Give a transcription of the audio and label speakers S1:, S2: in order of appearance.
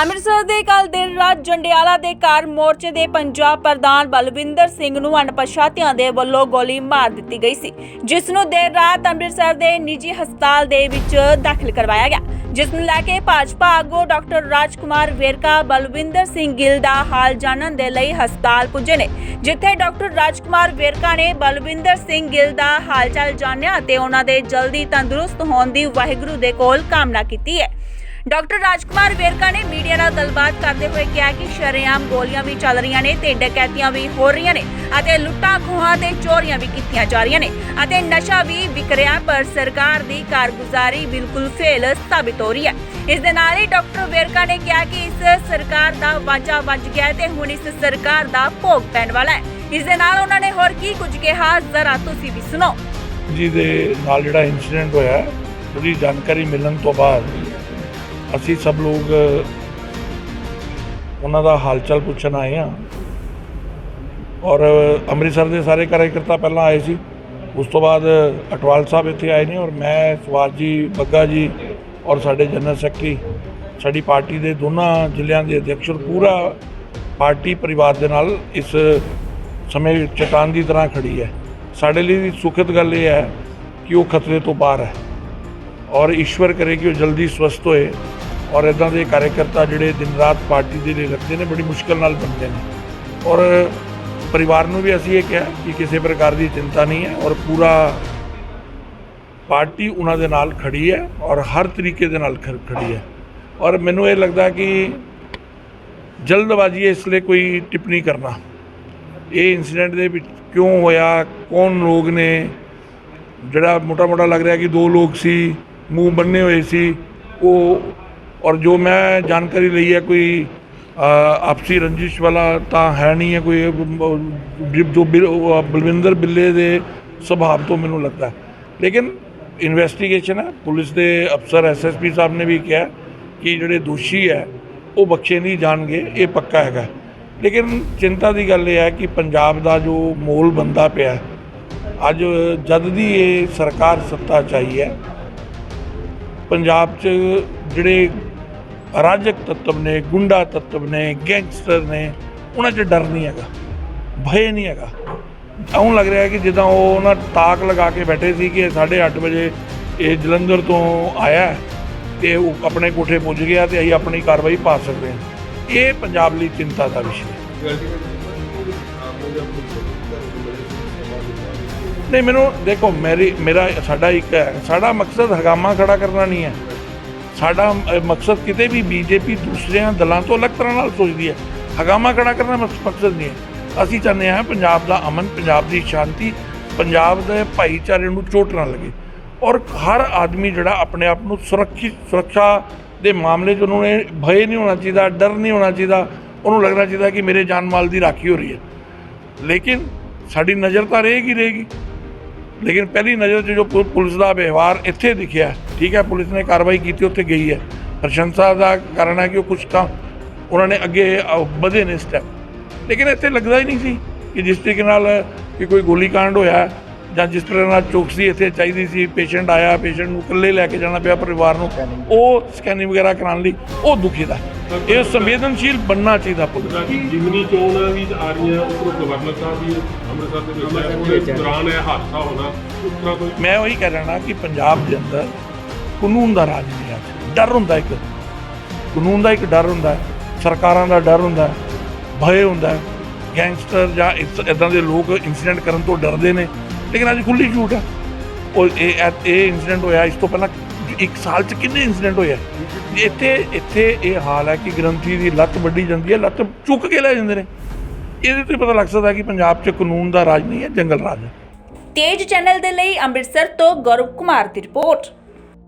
S1: ਅੰਮ੍ਰਿਤਸਰ ਦੇ ਕੱਲ ਦੇਰ ਰਾਤ ਜੰਡਿਆਲਾ ਦੇ ਘਰ ਮੋਰਚੇ ਦੇ ਪੰਜਾਬ ਪ੍ਰਧਾਨ ਬਲਵਿੰਦਰ ਸਿੰਘ ਨੂੰ ਅਣਪਛਾਤਿਆਂ ਦੇ ਵੱਲੋਂ ਗੋਲੀ ਮਾਰ ਦਿੱਤੀ ਗਈ ਸੀ, ਜਿਸ ਨੂੰ ਦੇਰ ਰਾਤ ਅੰਮ੍ਰਿਤਸਰ ਦੇ ਨਿੱਜੀ ਹਸਪਤਾਲ ਦੇ ਵਿੱਚ ਦਾਖਲ ਕਰਵਾਇਆ ਗਿਆ। ਜਿਸ ਨੂੰ ਲੈ ਕੇ ਭਾਜਪਾ ਆਗੂ ਡਾਕਟਰ ਰਾਜਕੁਮਾਰ ਵੇਰਕਾ, ਬਲਵਿੰਦਰ ਸਿੰਘ ਗਿੱਲ ਦਾ ਹਾਲ ਜਾਣਨ ਦੇ ਲਈ ਹਸਪਤਾਲ ਪੁੱਜੇ ਨੇ, ਜਿੱਥੇ ਡਾਕਟਰ ਰਾਜਕੁਮਾਰ ਵੇਰਕਾ ਨੇ ਬਲਵਿੰਦਰ ਸਿੰਘ ਗਿੱਲ ਦਾ ਹਾਲਚਾਲ ਜਾਣਿਆ ਅਤੇ ਉਹਨਾਂ ਦੇ ਜਲਦੀ ਤੰਦਰੁਸਤ ਹੋਣ ਦੀ ਵਾਹਿਗੁਰੂ ਦੇ ਕੋਲ ਕਾਮਨਾ ਕੀਤੀ ਹੈ। ਡਾਕਟਰ ਰਾਜਕੁਮਾਰ ਵੇਰਕਾ ਨੇ ਮੀਡੀਆ ਨਾਲ ਗੱਲਬਾਤ ਕਰਦੇ ਹੋਏ ਕਿਹਾ ਕਿ ਸ਼ਰੇਆਮ ਗੋਲੀਆਂ ਵੀ ਚੱਲ ਰਹੀਆਂ ਨੇ ਤੇ ਡਕੈਤੀਆਂ ਵੀ ਹੋ ਰਹੀਆਂ ਨੇ ਅਤੇ ਲੁੱਟਾਂ ਖੋਹਾਂ ਤੇ ਚੋਰੀਆਂ ਵੀ ਕੀਤੀਆਂ ਜਾ ਰਹੀਆਂ ਨੇ ਅਤੇ ਨਸ਼ਾ ਵੀ ਵਿਕ ਰਿਹਾ, ਪਰ ਸਰਕਾਰ ਦੀ ਕਾਰਗੁਜ਼ਾਰੀ ਬਿਲਕੁਲ ਫੇਲ ਸਾਬਿਤ ਹੋ ਰਹੀ ਹੈ। ਇਸ ਦੇ ਨਾਲ ਹੀ ਡਾਕਟਰ ਵੇਰਕਾ ਨੇ ਕਿਹਾ ਕਿ ਇਸ ਸਰਕਾਰ ਦਾ ਵਾਜਾ ਵੱਜ ਗਿਆ ਤੇ ਹੁਣ ਇਸ ਸਰਕਾਰ ਦਾ ਭੋਗ ਪੈਣ ਵਾਲਾ ਹੈ। ਇਸ ਦੇ ਨਾਲ ਉਹਨਾਂ ਨੇ ਹੋਰ ਕੀ ਕੁਝ ਕਿਹਾ, ਜ਼ਰਾ ਤੁਸੀਂ ਵੀ ਸੁਣੋ।
S2: ਜੀ ਦੇ ਨਾਲ ਜਿਹੜਾ ਇਨਸੀਡੈਂਟ ਹੋਇਆ, ਉਹਦੀ ਜਾਣਕਾਰੀ ਮਿਲਣ ਤੋਂ ਬਾਅਦ ਅਸੀਂ ਸਭ ਲੋਕ ਉਹਨਾਂ ਦਾ ਹਾਲਚਲ ਪੁੱਛਣ ਆਏ ਹਾਂ। ਔਰ ਅੰਮ੍ਰਿਤਸਰ ਦੇ ਸਾਰੇ ਕਾਰਜਕਰਤਾ ਪਹਿਲਾਂ ਆਏ ਸੀ। ਉਸ ਤੋਂ ਬਾਅਦ ਅਟਵਾਲ ਸਾਹਿਬ ਇੱਥੇ ਆਏ ਨੇ ਔਰ ਮੈਂ ਸਵਾਜ ਜੀ, ਬੱਗਾ ਜੀ ਔਰ ਸਾਡੇ ਜਨਰਲ ਸੈਕਟਰੀ, ਸਾਡੀ ਪਾਰਟੀ ਦੇ ਦੋਨਾਂ ਜ਼ਿਲ੍ਹਿਆਂ ਦੇ ਅਧਿਕਸ਼ ਔਰ ਪੂਰਾ ਪਾਰਟੀ ਪਰਿਵਾਰ ਦੇ ਨਾਲ ਇਸ ਸਮੇਂ ਚਟਾਨ ਦੀ ਤਰ੍ਹਾਂ ਖੜੀ ਹੈ। ਸਾਡੇ ਲਈ ਵੀ ਸੁਖਦ ਗੱਲ ਇਹ ਹੈ ਕਿ ਉਹ ਖਤਰੇ ਤੋਂ ਬਾਹਰ ਹੈ। ਔਰ ਈਸ਼ਵਰ ਕਰੇ ਕਿ ਉਹ ਜਲਦੀ ਸਵਸਥ ਹੋਏ ਔਰ ਇਦਾਂ ਦੇ ਕਾਰਜਕਰਤਾ ਜਿਹੜੇ ਦਿਨ ਰਾਤ ਪਾਰਟੀ ਦੇ ਲਈ ਲੱਗਦੇ ਨੇ, ਬੜੀ ਮੁਸ਼ਕਲ ਨਾਲ ਬਣਦੇ ਨੇ। ਔਰ ਪਰਿਵਾਰ ਨੂੰ ਵੀ ਅਸੀਂ ਇਹ ਕਿਹਾ ਕਿ ਕਿਸੇ ਪ੍ਰਕਾਰ ਦੀ ਚਿੰਤਾ ਨਹੀਂ ਹੈ ਔਰ ਪੂਰਾ ਪਾਰਟੀ ਉਹਨਾਂ ਦੇ ਨਾਲ ਖੜੀ ਹੈ ਔਰ ਹਰ ਤਰੀਕੇ ਦੇ ਨਾਲ ਖ- ਖੜੀ ਹੈ। ਔਰ ਮੈਨੂੰ ਇਹ ਲੱਗਦਾ ਕਿ ਜਲਦਬਾਜ਼ੀ ਇਸ ਲਈ ਕੋਈ ਟਿੱਪਣੀ ਕਰਨਾ। ਇਹ ਇਨਸੀਡੈਂਟ ਦੇ ਵਿੱਚ ਕਿਉਂ ਹੋਇਆ, ਕੌਣ ਲੋਕ ਨੇ? ਜਿਹੜਾ ਮੋਟਾ ਮੋਟਾ ਲੱਗ ਰਿਹਾ ਕਿ ਦੋ ਲੋਕ ਸੀ ਮੂੰਹ ਬੰਨੇ ਹੋਏ ਸੀ, ਉਹ, ਔਰ ਜੋ ਮੈਂ ਜਾਣਕਾਰੀ ਲਈ ਹੈ ਕੋਈ ਆਪਸੀ ਰੰਜਿਸ਼ ਵਾਲਾ ਤਾਂ ਹੈ ਨਹੀਂ ਹੈ, ਕੋਈ ਜੋ ਬਲਵਿੰਦਰ ਬਿੱਲੇ ਦੇ ਸੁਭਾਅ ਤੋਂ ਮੈਨੂੰ ਲੱਗਦਾ ਲੇਕਿਨ ਇਨਵੈਸਟੀਗੇਸ਼ਨ ਹੈ, ਪੁਲਿਸ ਦੇ ਅਫਸਰ ਐਸਐਸਪੀ ਸਾਹਿਬ ਨੇ ਵੀ ਕਿਹਾ ਕਿ ਜਿਹੜੇ ਦੋਸ਼ੀ ਹੈ, ਉਹ ਬਖਸ਼ੇ ਨਹੀਂ ਜਾਣਗੇ, ਇਹ ਪੱਕਾ ਹੈਗਾ। ਲੇਕਿਨ ਚਿੰਤਾ ਦੀ ਗੱਲ ਇਹ ਹੈ ਕਿ ਪੰਜਾਬ ਦਾ ਜੋ ਮੋਲ ਬੰਦਾ ਪਿਆ ਅੱਜ ਜਦ ਦੀ ਇਹ ਸਰਕਾਰ ਸੱਤਾ 'ਚ ਆਈ ਹੈ ਪੰਜਾਬ 'ਚ ਜਿਹੜੇ ਅਰਾਜਕ ਤੱਤਵ ਨੇ, ਗੁੰਡਾ ਤੱਤਵ ਨੇ, ਗੈਂਗਸਟਰ ਨੇ, ਉਹਨਾਂ 'ਚ ਡਰ ਨਹੀਂ ਹੈਗਾ ਭੈ ਨਹੀਂ ਹੈਗਾ। ਇਉਂ ਲੱਗ ਰਿਹਾ ਕਿ ਜਿੱਦਾਂ ਉਹ ਉਹਨਾਂ ਤਾਕ ਲਗਾ ਕੇ ਬੈਠੇ ਸੀ ਕਿ 8:30 ਵਜੇ ਇਹ ਜਲੰਧਰ ਤੋਂ ਆਇਆ ਹੈ ਤੇ ਉਹ ਆਪਣੇ ਕੋਠੇ ਪੁੱਜ ਗਿਆ ਤੇ ਅਸੀਂ ਆਪਣੀ ਕਾਰਵਾਈ ਪਾ ਸਕਦੇ ਹਾਂ। ਇਹ ਪੰਜਾਬ ਲਈ ਚਿੰਤਾ ਦਾ ਵਿਸ਼ਾ ਹੈ। ਨਹੀਂ, ਮੈਨੂੰ ਦੇਖੋ, ਮੇਰੀ, ਮੇਰਾ ਸਾਡਾ ਇੱਕ ਹੈ। ਸਾਡਾ ਮਕਸਦ ਹਗਾਮਾ ਖੜਾ ਕਰਨਾ ਨਹੀਂ ਹੈ। ਸਾਡਾ ਮਕਸਦ ਕਿਤੇ ਵੀ ਬੀਜੇਪੀ ਦੂਸਰਿਆਂ ਦਲਾਂ ਤੋਂ ਅਲੱਗ ਤਰ੍ਹਾਂ ਨਾਲ ਸੋਚਦੀ ਹੈ। ਹਗਾਮਾ ਖੜਾ ਕਰਨਾ ਮਕ- ਮਕਸਦ ਨਹੀਂ ਹੈ। ਅਸੀਂ ਚਾਹੁੰਦੇ ਹਾਂ ਪੰਜਾਬ ਦਾ ਅਮਨ, ਪੰਜਾਬ ਦੀ ਸ਼ਾਂਤੀ, ਪੰਜਾਬ ਦੇ ਭਾਈਚਾਰੇ ਨੂੰ ਚੋਟ ਨਾ ਲੱਗੇ। ਔਰ ਹਰ ਆਦਮੀ ਜਿਹੜਾ ਆਪਣੇ ਆਪ ਨੂੰ ਸੁਰੱਖਿਅਤ, ਸੁਰੱਖਿਆ ਦੇ ਮਾਮਲੇ 'ਚ ਉਹਨੂੰ ਇਹ ਭੈ ਨਹੀਂ ਹੋਣਾ ਚਾਹੀਦਾ, ਡਰ ਨਹੀਂ ਹੋਣਾ ਚਾਹੀਦਾ, ਉਹਨੂੰ ਲੱਗਣਾ ਚਾਹੀਦਾ ਕਿ ਮੇਰੇ ਜਾਨ ਮਾਲ ਦੀ ਰਾਖੀ ਹੋ ਰਹੀ ਹੈ। ਲੇਕਿਨ ਸਾਡੀ ਨਜ਼ਰ ਤਾਂ ਰਹੇਗੀ ਰਹੇਗੀ। ਲੇਕਿਨ ਪਹਿਲੀ ਨਜ਼ਰ 'ਚ ਜੋ ਪੁਲਿਸ ਦਾ ਵਿਵਹਾਰ ਇੱਥੇ ਦਿਖਿਆ, ਠੀਕ ਹੈ, ਪੁਲਿਸ ਨੇ ਕਾਰਵਾਈ ਕੀਤੀ, ਉੱਥੇ ਗਈ ਹੈ। ਪ੍ਰਸ਼ੰਸਾ ਦਾ ਕਾਰਨ ਹੈ ਕਿ ਉਹ ਕੁਝ ਤਾਂ ਉਹਨਾਂ ਨੇ ਅੱਗੇ ਵਧੇ ਨੇ ਸਟੈਪ ਲੇਕਿਨ ਇੱਥੇ ਲੱਗਦਾ ਹੀ ਨਹੀਂ ਸੀ ਕਿ ਜਿਸ ਤਰੀਕੇ ਨਾਲ ਕਿ ਕੋਈ ਗੋਲੀकांड ਹੋਇਆ ਜਾਂ ਜਿਸ ਤਰ੍ਹਾਂ ਨਾਲ ਚੌਕਸੀ ਇੱਥੇ ਚਾਹੀਦੀ ਸੀ ਪੇਸ਼ੈਂਟ ਆਇਆ ਪੇਸ਼ੈਂਟ ਨੂੰ ਇਕੱਲੇ ਲੈ ਕੇ ਜਾਣਾ ਪਿਆ ਪਰਿਵਾਰ ਨੂੰ ਉਹ ਸਕੈਨਿੰਗ ਵਗੈਰਾ ਕਰਾਉਣ ਲਈ ਉਹ ਦੁਖੀ ਦਾ। ਇਹ ਸੰਵੇਦਨਸ਼ੀਲ ਬੰਨਣਾ ਚਾਹੀਦਾ ਪੁਲਿਸ।
S3: ਜਿਮਨੀ ਚੋਣਾਂ ਵੀ ਆ ਰਹੀਆਂ ਉੱਪਰੋਂ ਗਵਰਨਰ ਸਾਹਿਬ ਵੀ ਅੰਮ੍ਰਿਤਸਰ ਦੇ ਵਿੱਚ ਦੌਰਾਨ ਇਹ ਹਾਦਸਾ ਹੋਣਾ ਉਸ ਤਰ੍ਹਾਂ ਕੋਈ
S2: ਮੈਂ ਉਹੀ ਕਹਿ ਰਿਹਾ ਕਿ ਪੰਜਾਬ ਦੇ ਅੰਦਰ ਕਾਨੂੰਨ ਦਾ ਰਾਜ ਨਹੀਂ ਹੈ। ਡਰ ਹੁੰਦਾ ਇੱਕ। ਕਾਨੂੰਨ ਦਾ ਇੱਕ ਡਰ ਹੁੰਦਾ ਹੈ ਸਰਕਾਰਾਂ ਦਾ ਡਰ ਹੁੰਦਾ ਹੈ ਭਏ ਹੁੰਦਾ ਹੈ। ਗੈਂਗਸਟਰ ਜਾਂ ਇਦਾਂ ਦੇ ਲੋਕ ਇਨਸੀਡੈਂਟ ਕਰਨ ਤੋਂ ਡਰਦੇ ਨੇ। ਲੇਕਿਨ ਅੱਜ ਖੁੱਲੀ ਝੂਠ ਹੈ ਉਹ ਇਹ ਇਹ- ਇਨਸੀਡੈਂਟ ਹੋਇਆ, ਇਸ ਤੋਂ ਪਹਿਲਾਂ ਇੱਕ ਸਾਲ ਚ ਕਿੰਨੇ ਇਨਸੀਡੈਂਟ ਹੋਏ ਇੱਥੇ ਇੱਥੇ ਇਹ ਹਾਲ ਹੈ ਕਿ ਗ੍ਰੰਥੀ ਦੀ ਲੱਤ ਵੱਢੀ ਜਾਂਦੀ ਹੈ, ਲੱਤ ਚੁੱਕ ਕੇ ਲੈ ਜਾਂਦੇ ਨੇ। ਇਹਦੇ ਤੋਂ ਪਤਾ ਲੱਗ ਸਕਦਾ ਕਿ ਪੰਜਾਬ 'ਚ ਕਾਨੂੰਨ ਦਾ ਰਾਜ ਨਹੀਂ ਹੈ, ਜੰਗਲ ਰਾਜ ਹੈ।
S1: ਤੇਜ ਚੈਨਲ ਦੇ ਲਈ ਅੰਮ੍ਰਿਤਸਰ ਤੋਂ ਗੌਰਵ ਕੁਮਾਰ ਦੀ ਰਿਪੋਰਟ।